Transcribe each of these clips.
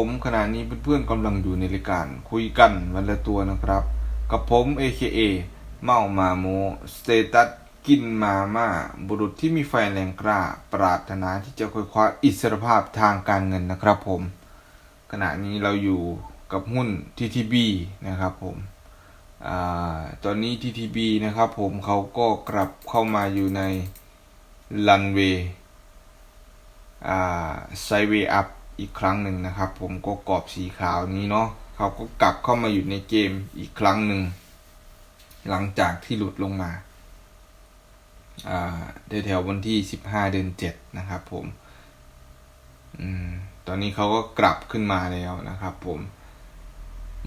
ผมขณะนี้เพื่อนๆกำลังอยู่ในรายการคุยกันวันละตัวนะครับ กับผม AKA เมามาโมสเตตัสกินมาม่าบุรุษที่มีไฟแรงกล้า ปรารถนาที่จะค้นคว้าอิสรภาพทางการเงินนะครับผม ขณะนี้เราอยู่กับหุ้น TTB นะครับผมอตอนนี้ TTB นะครับผมเขาก็กลับเข้ามาอยู่ในลันเวย์ไซเวย์อัพ อีกครั้งหนึ่งนะครับ ผมก็กรอบสีขาวนี้เนาะเขาก็กลับเข้ามาอยู่ในเกมอีกครั้งหนึ่ง หลังจากที่หลุดลงมาแถวๆวันที่15เดือน7นะครับ ผมอืมตอนนี้เขาก็กลับขึ้นมาแล้วนะครับ ผม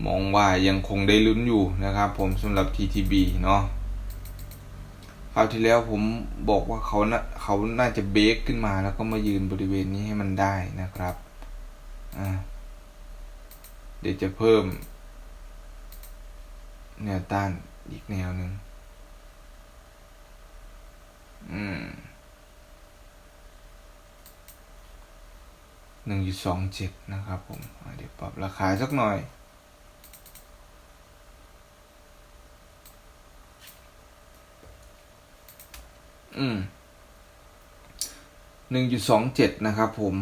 มองว่ายังคงได้ลุ้นอยู่นะครับ ผมสำหรับ TTB เนาะคราวที่แล้วผมบอกว่าเขาน่ะเขาน่าจะเบรกขึ้นมาแล้วก็มายืนบริเวณนี้ให้มันได้นะครับ เดี๋ยวจะเพิ่ม แนวต้านอีกแนวหนึ่งอืมหนึ่งจุดสองเจ็ดนะครับผม เดี๋ยวปรับราคาสักหน่อยอืมหนึ่งจุดสองเจ็ดนะครับผม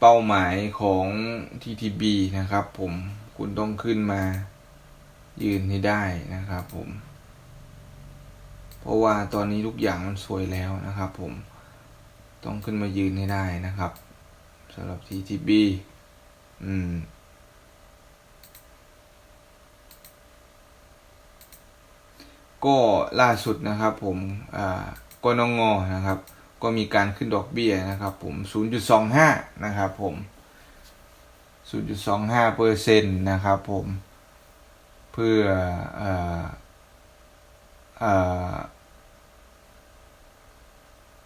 เป้าหมายของ TTB นะครับ ผมคุณต้องขึ้นมายืนให้ได้นะครับ ผม เพราะว่าตอนนี้ทุกอย่างมันสวยแล้วนะครับ ผมต้องขึ้นมายืนให้ได้นะครับสำหรับ TTB อืมก็ล่าสุดนะครับ ผม อ่ากนงนะครับ ก็มีการขึ้นดอกเบี้ยนะครับผม 0.25 นะครับผม 0.25เปอร์เซ็นต์นะครับผม เพื่อออ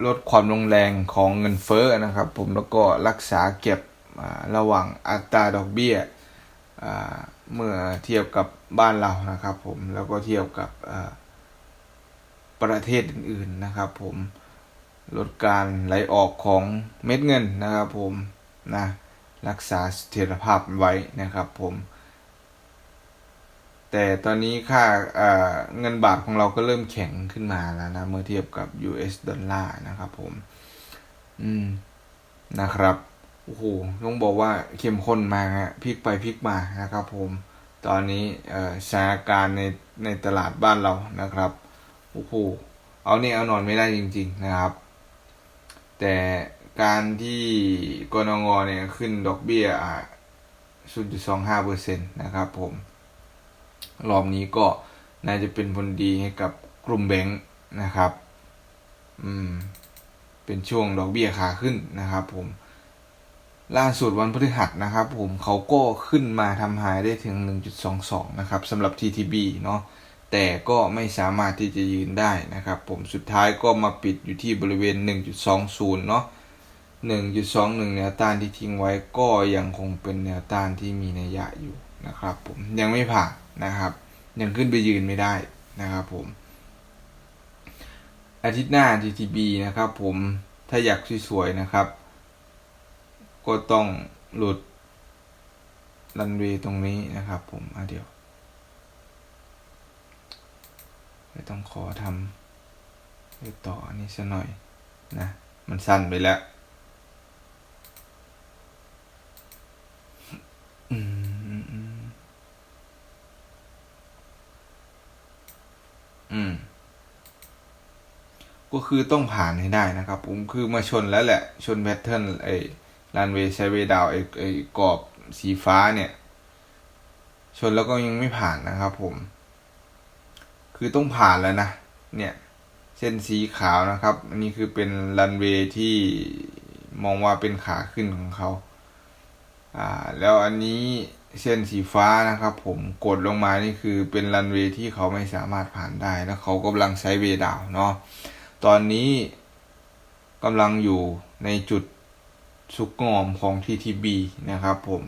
ลดความรุนแรงของเงินเฟ้อนะครับผม แล้วก็รักษาเก็บระหว่างอัตราดอกเบี้ยเมื่อเทียบกับบ้านเรานะครับผม แล้วก็เทียบกับประเทศอื่นๆนะครับผม ลดการไหลออกของเม็ดเงินนะครับผมนะรักษาเสถียรภาพไว้นะครับผม แต่ตอนนี้ค่าเเงินบาทของเราก็เริ่มแข็งขึ้นมาแล้วนะ เมื่อเทียบกับ US ดอลลาร์นะครับผม อืมนะครับโอ้โหต้องบอกว่าเข้มข้นมากฮะพลิกไปพลิกมานะครับผม ตอนนี้สถานการณ์ในในตลาดบ้านเรานะครับโอ้โหเอาเนี่ยเอานอนไม่ได้จริง ๆ นะครับ แต่การที่กนงเนี่ยขึ้นดอกเบี้ยอ่า0.25%นะครับผม รอบนี้ก็น่าจะเป็นผลดีให้กับกลุ่มแบงค์นะครับ อืม เป็นช่วงดอกเบี้ยขาขึ้นนะครับผม ล่าสุดวันพฤหัสนะครับผมเขาก็ขึ้นมาทำหายได้ถึง 1.22 นะครับสำหรับ TTB เนาะ แต่ก็ไม่สามารถที่จะยืนได้นะครับ ผมสุดท้ายก็มาปิดอยู่ที่บริเวณ 1.20 เนาะ1.21 แนวต้านที่ทิ้งไว้ก็ยังคงเป็นแนวต้านที่มีนัยยะอยู่นะครับผมยังไม่ผ่านนะครับ ยังขึ้นไปยืนไม่ได้นะครับผม อาทิตย์หน้า TTB นะครับผมถ้าอยากสวยๆนะครับ ก็ต้องหลุดรันเวย์ตรงนี้นะครับผมอะเดี๋ยว ไม่ต้องขอทำต่ออันนี้สัหน่อยนะ มันสั้นไปแล้วอืมอืมอืมก็คือต้องผ่านให้ได้นะครับ ผมคือมาชนแล้วแหละ ชนแพทเทิร์นไอ้รันเวย์ไซเวดาวไอ้ไอ้กรอบสีฟ้าเนี่ย ชนแล้วก็ยังไม่ผ่านนะครับผม คือต้องผ่านแล้วนะ เนี่ยเส้นสีขาวนะครับ อันนี้คือเป็นรันเวย์ที่มองว่าเป็นขาขึ้นของเขาอ่าแล้วอันนี้เส้นสีฟ้านะครับผมกดลงมานี่คือเป็นรันเวย์ที่เขาไม่สามารถผ่านได้ แล้วเขากำลังใช้เวดาวเนาะตอนนี้กำลังอยู่ในจุดสุกงอมของ TTB นะครับผม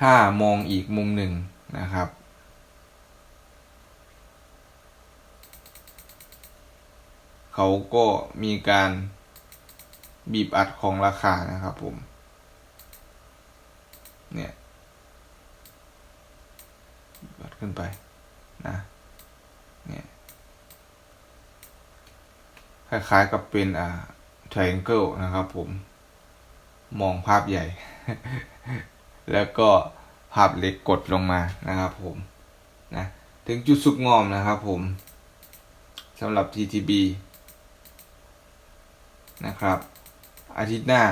ถ้ามองอีกมุมหนึ่งนะครับ เขาก็มีการบีบอัดของราคานะครับผม เนี่ยบีบอัดขึ้นไปนะ เนี่ย คล้ายๆกับเป็นอ่า triangle นะครับผม มองภาพใหญ่ แล้วก็ภาพเล็กกดลงมานะครับผม นะ ถึงจุดสุดงอมนะครับผมสำหรับ TTB นะครับ อาทิตย์หน้า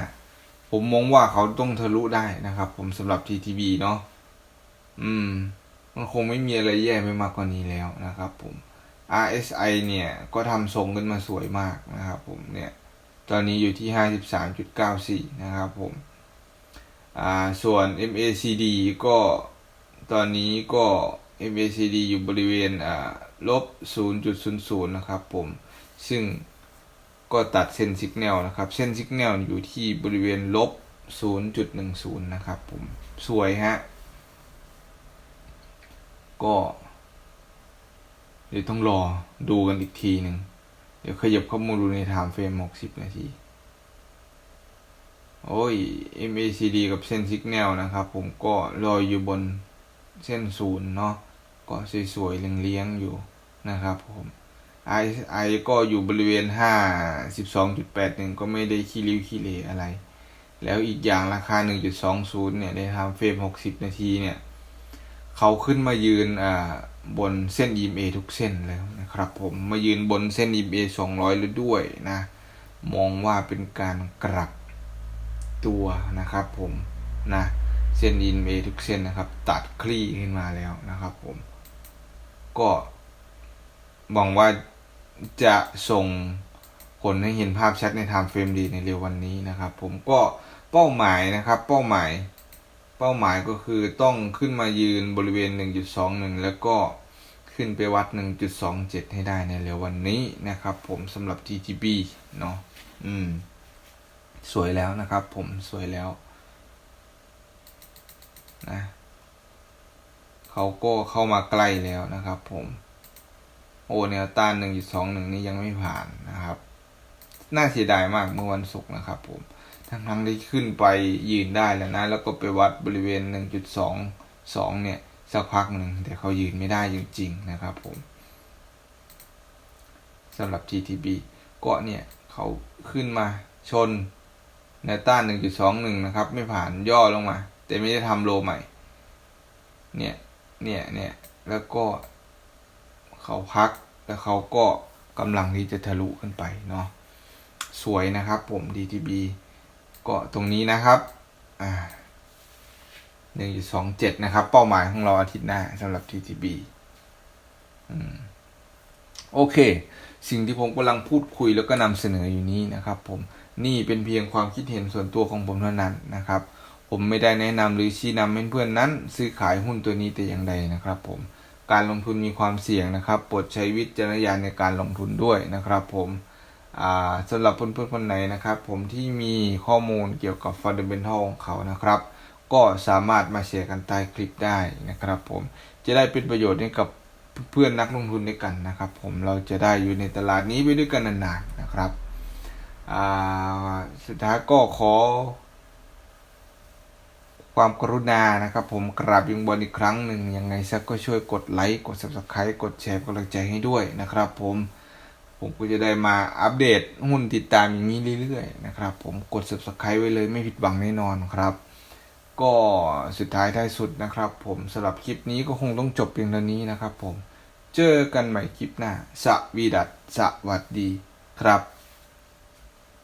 ผมมองว่าเขาต้องทะลุได้นะครับ ผมสำหรับ TTB เนาะอืม มันคงไม่มีอะไรแย่ไปมากกว่านี้แล้วนะครับ ผม RSI เนี่ย ก็ทำทรงขึ้นมาสวยมากนะครับ ผมเนี่ย ตอนนี้อยู่ที่ 53.94 นะครับ ผม อ่า ส่วน MACD ก็ตอนนี้ก็ MACD อยู่บริเวณอ่าลบ 0.00 นะครับผม ซึ่ง ก็ตัดเส้นสัญญาณนะครับ เส้นสัญญาณอยู่ที่บริเวณลบ 0.10 นะครับผม สวยฮะ ก็เดี๋ยวต้องรอดูกันอีกทีหนึ่ง เดี๋ยวขยับข้ามาดูในไทม์เฟรม 60 นาที โอ้ย MACD กับเส้นสัญญาณนะครับผมก็ลอยอยู่บนเส้นศูนย์เนาะ ก็สวยๆเลี้ยงๆอยู่นะครับผม RSI ก็อยู่บริเวณ 52.81 ก็ไม่ได้ขี้ริ้วขี้เหร่อะไร แล้วอีกอย่างราคา 1.20 เนี่ย ได้ทำเฟรม 60 นาทีเนี่ย เขาขึ้นมายืนอ่าบนเส้น EMA ทุกเส้นแล้วนะครับผม มายืนบนเส้น EMA 200 แล้วด้วยนะ มองว่าเป็นการกลับตัวนะครับผมนะเส้น EMA ทุกเส้นนะครับ ตัดคลี่ขึ้นมาแล้วนะครับผม ก็หวังว่า จะส่งผลให้เห็นภาพชัดในไทม์เฟรมดีในเร็ววันนี้นะครับ ผมก็เป้าหมายนะครับ เป้าหมายเป้าหมายก็คือต้องขึ้นมายืนบริเวณ 1.21 แล้วก็ขึ้นไปวัด 1.27 ให้ได้ในเร็ววันนี้นะครับ ผมสำหรับ TTB เนาะอืม สวยแล้วนะครับ ผมสวยแล้วนะเขาก็เข้ามาใกล้แล้วนะครับผม โอแนวต้าน1.21นี่ยังไม่ผ่านนะครับ น่าเสียดายมากเมื่อวันศุกร์นะครับผม ทั้งทั้งที่ขึ้นไปยืนได้แล้วนะ แล้วก็ไปวัดบริเวณ1.22เนี่ยสักพักหนึ่งแต่เขายืนไม่ได้จริงๆนะครับผมสำหรับ GTB ก็เนี่ยเขาขึ้นมาชนแนวต้าน 1.21 นะครับ ไม่ผ่านย่อลงมา แต่ไม่ได้ทำโลใหม่ เนี่ย เนี่ย เนี่ย แล้วก็ เขาพักแล้วเขาก็กำลังที่จะทะลุขึ้นไปเนาะสวยนะครับผม DTB ก็ตรงนี้นะครับอ่าหนึ่งจุดสองเจ็ดนะครับ เป้าหมายของเราอาทิตย์หน้าสำหรับ TTB อืมโอเค สิ่งที่ผมกำลังพูดคุยแล้วก็นำเสนออยู่นี้นะครับผมนี่เป็นเพียงความคิดเห็นส่วนตัวของผมเท่านั้นนะครับ ผมไม่ได้แนะนำหรือชี้นำให้เพื่อนนั้น ซื้อขายหุ้นตัวนี้แต่อย่างใดนะครับผม การลงทุนมีความเสี่ยงนะครับโปรดใช้วิจารณญาณในการลงทุนด้วยนะครับ ผมสำหรับเพื่อนๆคนไหนนะครับ ผมที่มีข้อมูลเกี่ยวกับ Fundamental ของเขานะครับ ก็สามารถมาแชร์กันใต้คลิปได้นะครับ ผมจะได้เป็นประโยชน์ให้กับเพื่อนนักลงทุนด้วยกันนะครับ ผมเราจะได้อยู่ในตลาดนี้ไปด้วยกันนานๆนะครับสุดท้ายก็ขอ ความกรุณานะครับ ผมกราบยิงบอลอีกครั้งหนึ่งยังไงสักก็ช่วยกดไลค์กด Subscribe กดแชร์กำลังใจให้ด้วยนะครับ ผมผมก็จะได้มาอัปเดตหุ้นติดตามอย่างนี้เรื่อยๆนะครับ ผมกด subscribe ไว้เลยไม่ผิดหวังแน่นอนครับ ก็สุดท้ายท้ายสุดนะครับ ผมสำหรับคลิปนี้ก็คงต้องจบเพียงเท่านี้นะครับ ผมเจอกันใหม่คลิปหน้าสวีดัตสวัสดีครับ